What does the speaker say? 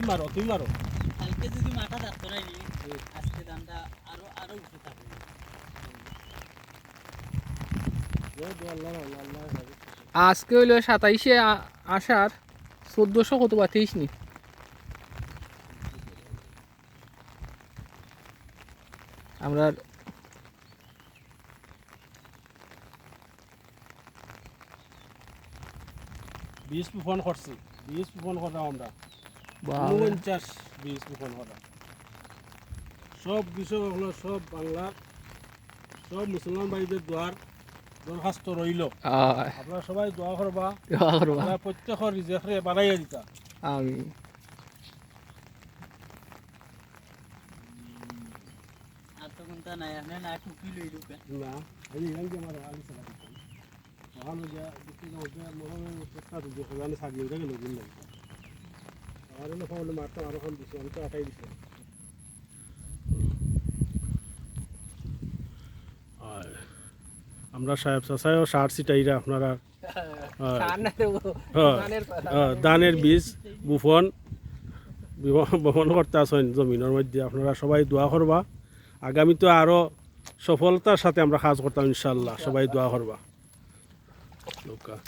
মারো মারো কালকে যদি মাথা থাকতো না আজকে দামটা আরও আরও উঠে থাকবে আজকে হইল সাতাইশে আসার চোদ্দশো কত বা তেইশ নি? আমরা বীজ ফোন করছি বীজ ফোন করা আমরা। উনপঞ্চাশ বীজ ফোন করা। সব বিষয় হলো সব বাংলা সব মুসলমান ভাইদের দোয়ার দরখাস্ত রইল। আপনারা সবাই দোয়া করবা। দোয়া করবা। আপনারা প্রত্যেকের রিজেক্টরে বাড়াইয়া দিতা। আমি আর নাই না টুপি লই না এই আমার আলি চালা। আর আমরা সাহেব চাচাইও সার সিটাইরা আপনারা হ্যাঁ, হ্যাঁ, হ্যাঁ, ধানের বীজ বুফন বপন করতে আসেন জমিনের মধ্যে আপনারা সবাই দোয়া করবা। আগামীতে আরও সফলতার সাথে আমরা কাজ করতাম ইনশাল্লাহ সবাই দোয়া করবা। loca.